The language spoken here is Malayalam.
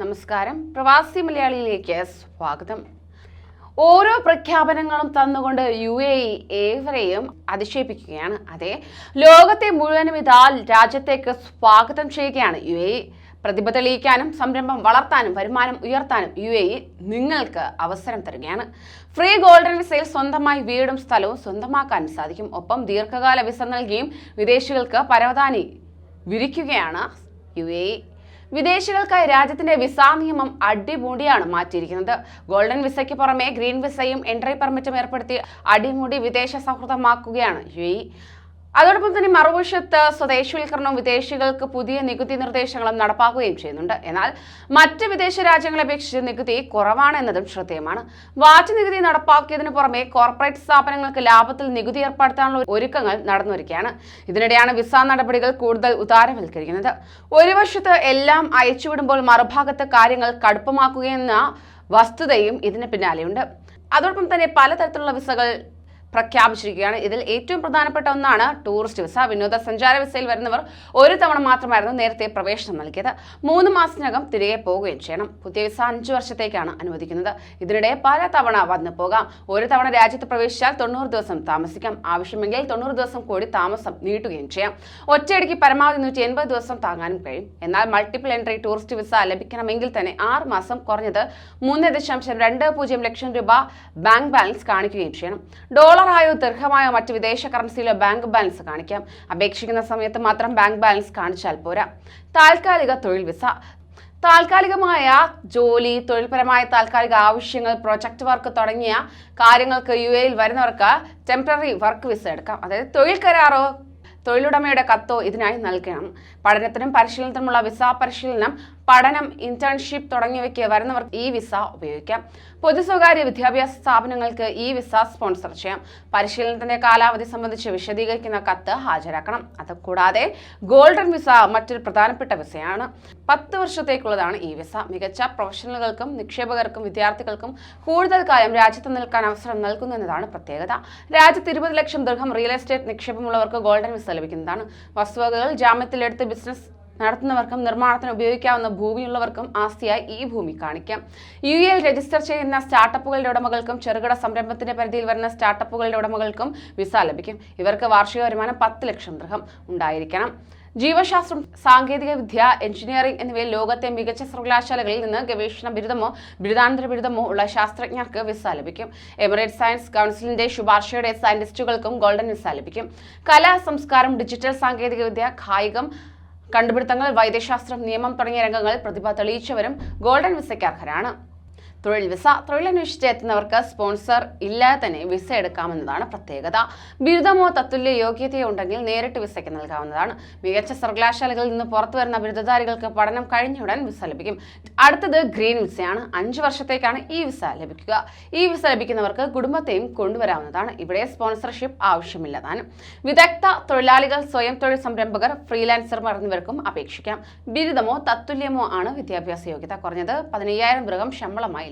നമസ്കാരം. പ്രവാസി മലയാളിയിലേക്ക് സ്വാഗതം. ഓരോ പ്രഖ്യാപനങ്ങളും തന്നുകൊണ്ട് യു എ ഇ ഏവരെയും അതിശയിപ്പിക്കുകയാണ് അതെ ലോകത്തെ മുഴുവനും ഇതാ രാജ്യത്തേക്ക് സ്വാഗതം ചെയ്യുകയാണ് യു എ. പ്രതിഭ തെളിയിക്കാനും സംരംഭം വളർത്താനും വരുമാനം ഉയർത്താനും യു എ നിങ്ങൾക്ക് അവസരം തരികയാണ്. ഫ്രീ ഗോൾഡൻ വിസയിൽ സ്വന്തമായി വീടും സ്ഥലവും സ്വന്തമാക്കാൻ സാധിക്കും. ഒപ്പം ദീർഘകാല വിസ നൽകിയും വിദേശികൾക്ക് പരവതാനി വിരിക്കുകയാണ് യു എ. വിദേശികൾക്കായി രാജ്യത്തിന്റെ വിസാ നിയമം അടിമുടിയാണ് മാറ്റിയിരിക്കുന്നത് ഗോൾഡൻ വിസയ്ക്ക് പുറമെ ഗ്രീൻ വിസയും എൻട്രി പെർമിറ്റും ഏർപ്പെടുത്തി അടിമുടി വിദേശ സൗഹൃദമാക്കുകയാണ് യു. അതോടൊപ്പം തന്നെ മറുവശത്ത് സ്വദേശവൽക്കരണവും വിദേശികൾക്ക് പുതിയ നികുതി നിർദ്ദേശങ്ങളും നടപ്പാക്കുകയും ചെയ്യുന്നുണ്ട്. എന്നാൽ മറ്റ് വിദേശ രാജ്യങ്ങളെ അപേക്ഷിച്ച് നികുതി കുറവാണ് എന്നതും ശ്രദ്ധേയമാണ്. വാറ്റ് നികുതി നടപ്പാക്കിയതിനു പുറമെ കോർപ്പറേറ്റ് സ്ഥാപനങ്ങൾക്ക് ലാഭത്തിൽ നികുതി ഏർപ്പെടുത്താനുള്ള ഒരുക്കങ്ങൾ നടന്നുവരികയാണ്. ഇതിനിടെയാണ് വിസ നടപടികൾ കൂടുതൽ ഉദാരവൽക്കരിക്കുന്നത്. ഒരു വശത്ത് എല്ലാം അയച്ചുവിടുമ്പോൾ മറുഭാഗത്ത് കാര്യങ്ങൾ കടുപ്പമാക്കുകയെന്ന വസ്തുതയും ഇതിന് പിന്നാലെയുണ്ട്. അതോടൊപ്പം തന്നെ പലതരത്തിലുള്ള വിസകൾ പ്രഖ്യാപിച്ചിരിക്കുകയാണ്. ഇതിൽ ഏറ്റവും പ്രധാനപ്പെട്ട ഒന്നാണ് ടൂറിസ്റ്റ് വിസ വിനോദസഞ്ചാര വിസയിൽ വരുന്നവർ ഒരു തവണ മാത്രമായിരുന്നു നേരത്തെ പ്രവേശനം നൽകിയത്. മൂന്ന് മാസത്തിനകം തിരികെ പോവുകയും ചെയ്യണം. പുതിയ വിസ അഞ്ച് വർഷത്തേക്കാണ് അനുവദിക്കുന്നത്. ഇതിനിടെ പല തവണ വന്നു പോകാം. ഒരു തവണ രാജ്യത്ത് പ്രവേശിച്ചാൽ തൊണ്ണൂറ് ദിവസം താമസിക്കാം. ആവശ്യമെങ്കിൽ തൊണ്ണൂറ് ദിവസം കൂടി താമസം നീട്ടുകയും ചെയ്യാം. ഒറ്റയടിക്ക് പരമാവധി നൂറ്റി എൺപത് ദിവസം താങ്ങാനും കഴിയും. എന്നാൽ മൾട്ടിപ്പിൾ എൻട്രി ടൂറിസ്റ്റ് വിസ ലഭിക്കണമെങ്കിൽ തന്നെ ആറ് മാസം കുറഞ്ഞത് മൂന്ന് ദശാംശം രണ്ട് പൂജ്യം ലക്ഷം രൂപ ബാങ്ക് ബാലൻസ് കാണിക്കുകയും ചെയ്യണം. ഡോളറായോ ദീർഘമായോ മറ്റ് വിദേശ കറൻസിയിലോ ബാങ്ക് ബാലൻസ് കാണിക്കാം. അപേക്ഷിക്കുന്ന സമയത്ത് മാത്രം ബാങ്ക് ബാലൻസ് കാണിച്ചാൽ പോരാ. താൽക്കാലിക തൊഴിൽ വിസ താൽക്കാലികമായ ജോലി തൊഴിൽപരമായ താൽക്കാലിക ആവശ്യങ്ങൾ പ്രൊജക്ട് വർക്ക് തുടങ്ങിയ കാര്യങ്ങൾക്ക് യു എയിൽ വരുന്നവർക്ക് ടെമ്പററി വർക്ക് വിസ എടുക്കാം. അതായത് തൊഴിൽ കരാറോ തൊഴിലുടമയുടെ കത്തോ ഇതിനായി നൽകണം. പഠനത്തിനും പരിശീലനത്തിനുമുള്ള വിസ പരിശീലനം പഠനം ഇന്റേൺഷിപ്പ് തുടങ്ങിയവയ്ക്ക് വരുന്നവർക്ക് ഈ വിസ ഉപയോഗിക്കാം. പൊതു സ്വകാര്യ വിദ്യാഭ്യാസ സ്ഥാപനങ്ങൾക്ക് ഈ വിസ സ്പോൺസർ ചെയ്യാം. പരിശീലനത്തിന്റെ കാലാവധി സംബന്ധിച്ച് വിശദീകരിക്കുന്ന കത്ത് ഹാജരാക്കണം. അത് കൂടാതെ ഗോൾഡൻ വിസ മറ്റൊരു പ്രധാനപ്പെട്ട വിസയാണ് പത്ത് വർഷത്തേക്കുള്ളതാണ് ഈ വിസ മികച്ച പ്രൊഫഷണലുകൾക്കും നിക്ഷേപകർക്കും വിദ്യാർത്ഥികൾക്കും കൂടുതൽ കാലം രാജ്യത്ത് നിൽക്കാൻ അവസരം നൽകുന്നു എന്നതാണ് പ്രത്യേകത. രാജ്യത്ത് ഇരുപത് ലക്ഷം ദീർഘം റിയൽ എസ്റ്റേറ്റ് നിക്ഷേപമുള്ളവർക്ക് ഗോൾഡൻ വിസ ലഭിക്കുന്നതാണ്. വസ്തുവകകൾ ജാമ്യത്തിലെടുത്ത് ബിസിനസ് നടത്തുന്നവർക്കും നിർമ്മാണത്തിന് ഉപയോഗിക്കാവുന്ന ഭൂമിയുള്ളവർക്കും ആസ്തിയായി ഈ ഭൂമി കാണിക്കാം. യു എയിൽ രജിസ്റ്റർ ചെയ്യുന്ന സ്റ്റാർട്ടപ്പുകളുടെ ഉടമകൾക്കും ചെറുകിട സംരംഭത്തിന്റെ പരിധിയിൽ വരുന്ന സ്റ്റാർട്ടപ്പുകളുടെ ഉടമകൾക്കും വിസ ലഭിക്കും. ഇവർക്ക് വാർഷിക വരുമാനം പത്ത് ലക്ഷം ദൃഹം ഉണ്ടായിരിക്കണം. ജീവശാസ്ത്രം സാങ്കേതിക വിദ്യ എഞ്ചിനീയറിംഗ് എന്നിവയിൽ ലോകത്തെ മികച്ച സർവകലാശാലകളിൽ നിന്ന് ഗവേഷണ ബിരുദമോ ബിരുദാനന്തര ബിരുദമോ ഉള്ള ശാസ്ത്രജ്ഞർക്ക് വിസ ലഭിക്കും. എമിറേറ്റ് സയൻസ് കൗൺസിലിന്റെ ശുപാർശയുടെ സയന്റിസ്റ്റുകൾക്കും ഗോൾഡൻ വിസ ലഭിക്കും. കലാ സംസ്കാരം ഡിജിറ്റൽ സാങ്കേതികവിദ്യ കായികം കണ്ടുപിടുത്തങ്ങൾ വൈദ്യശാസ്ത്രം നിയമം തുടങ്ങിയ രംഗങ്ങൾ പ്രതിഭ തെളിയിച്ചവരും ഗോൾഡൻ വിസയ്ക്ക് അർഹരാണ്. തൊഴിൽ വിസ തൊഴിലന്വേഷിച്ച് എത്തുന്നവർക്ക് സ്പോൺസർ ഇല്ലാതെ തന്നെ വിസ എടുക്കാമെന്നതാണ് പ്രത്യേകത. ബിരുദമോ തത്തുല്യ യോഗ്യതയോ ഉണ്ടെങ്കിൽ നേരിട്ട് വിസയ്ക്ക് നൽകാവുന്നതാണ്. മികച്ച സർവകലാശാലകളിൽ നിന്ന് പുറത്തു വരുന്ന ബിരുദധാരികൾക്ക് പഠനം കഴിഞ്ഞുടൻ വിസ ലഭിക്കും. അടുത്തത് ഗ്രീൻ വിസയാണ്. അഞ്ച് വർഷത്തേക്കാണ് ഈ വിസ ലഭിക്കുക. ഈ വിസ ലഭിക്കുന്നവർക്ക് കുടുംബത്തെയും കൊണ്ടുവരാവുന്നതാണ്. ഇവിടെ സ്പോൺസർഷിപ്പ് ആവശ്യമില്ലതാണ് വിദഗ്ധ തൊഴിലാളികൾ സ്വയം തൊഴിൽ സംരംഭകർ ഫ്രീലാൻസർമാർ എന്നിവർക്കും അപേക്ഷിക്കാം. ബിരുദമോ തത്തുല്യമോ ആണ് വിദ്യാഭ്യാസ യോഗ്യത കുറഞ്ഞത്. പതിനയ്യായിരം ദൃഹം ശമ്പളമായി